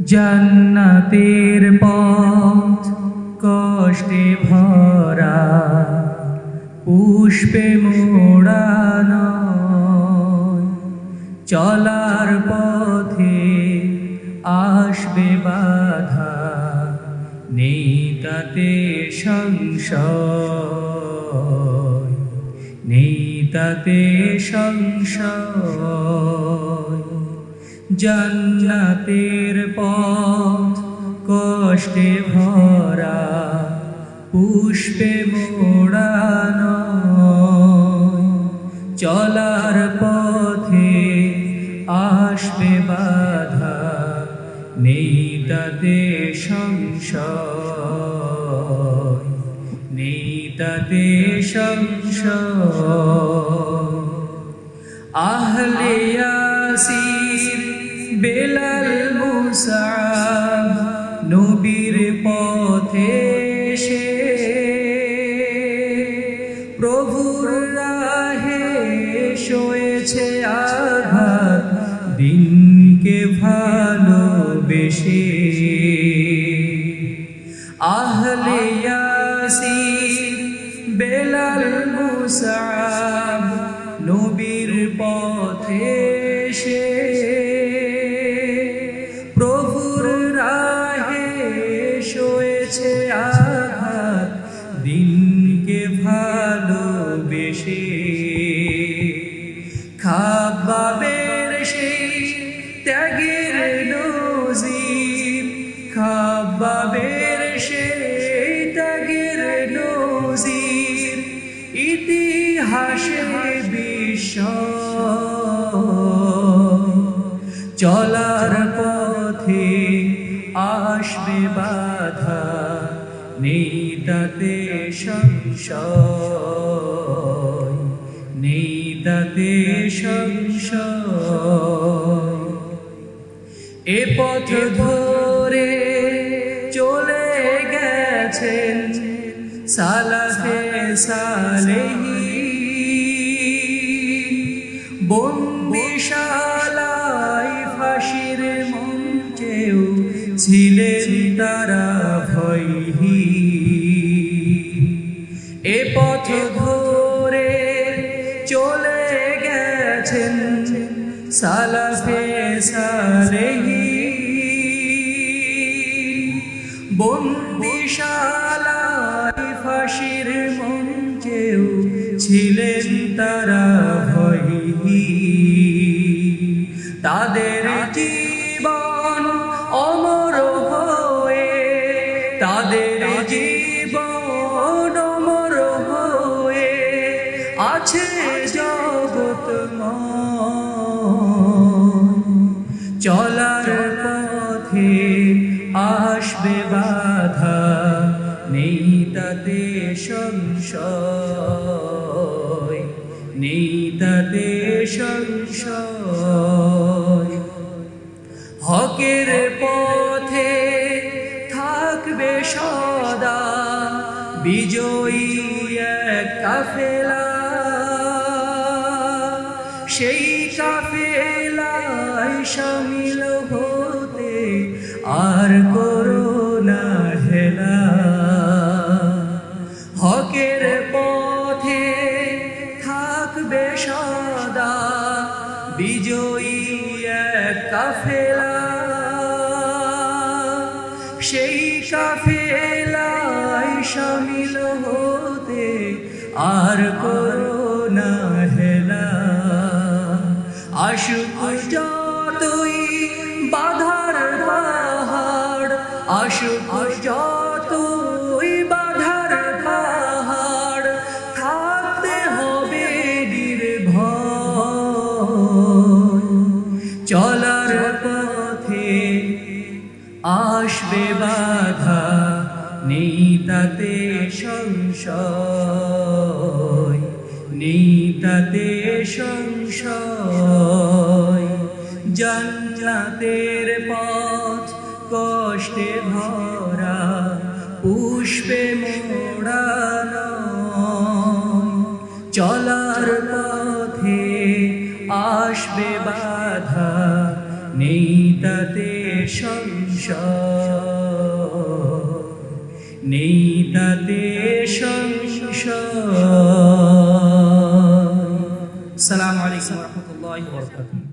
জান্নাতের পথ কষ্টে ভরা, পুষ্পে মোড়ানো চলার পথে আসবে বাধা, নেই তাতে সংশয়, নেই তাতে সংশয়। জান্নাতের পথ কষ্টে ভরা, পুষ্পে মোড়ানো চলার পথে আসবে বাধা, নেই তাতে সংশয়, নেই তাতে সংশয়। আহলে ইয়াসির বেলাল মুসাব নবীর পথে সে প্রভুর রাহে শোয়েছে আঘাত, দিনকে ভালোবেসে। আহলে ইয়াসির বেলাল মুসাব নবীর পথে ভালোবেসে খাবাবের সেই ত্যাগের নজির। খাবাবের সেই ত্যাগের নজির। ইতিহাসে বিশ্ব। চলার পথে আসবে বাধা, নেই তাতে সংশয়। তাতে এ পথ ধরে চলে গেছেন সালাফে সালেহি বন্দিশালায় ফাঁসির মঞ্চেও ছিলেন তারা ভয়হী এ পথ ধরে গেছেন সালাফে সালেহি বন্দিশালায় ফাঁসির মঞ্চেও ছিলেন তারা ভয়হী তাদের জীবন চলার পথে আসবে বাধা, নেই তাতে সংশয়, নেই তাতে সংশয়। হকের পথে থাকবে সদা, বিজয়ী এক কাফেলা। সেই শামিল হতে আর করোনা হেলা। হকের পথে থাকবে সদা বিজয়ী এক কাফেলা। সেই কাফেলায় সামিল হতে আর করোনা আশুক যতই পাহাড়, থাকতে হবে নির্ভয়। চলার পথে আসবে বাধা, নেই তাতে সংশয়, নেই তাতে সংশয়। পথ কষ্টে ভরা, পুষ্পে মোড়ানো। চলার পথে আসবে বাধা, নেই তাতে সংশয়। নেই তাতে সংশয়। সালাম আলাইকুম রহমতুল্লাহ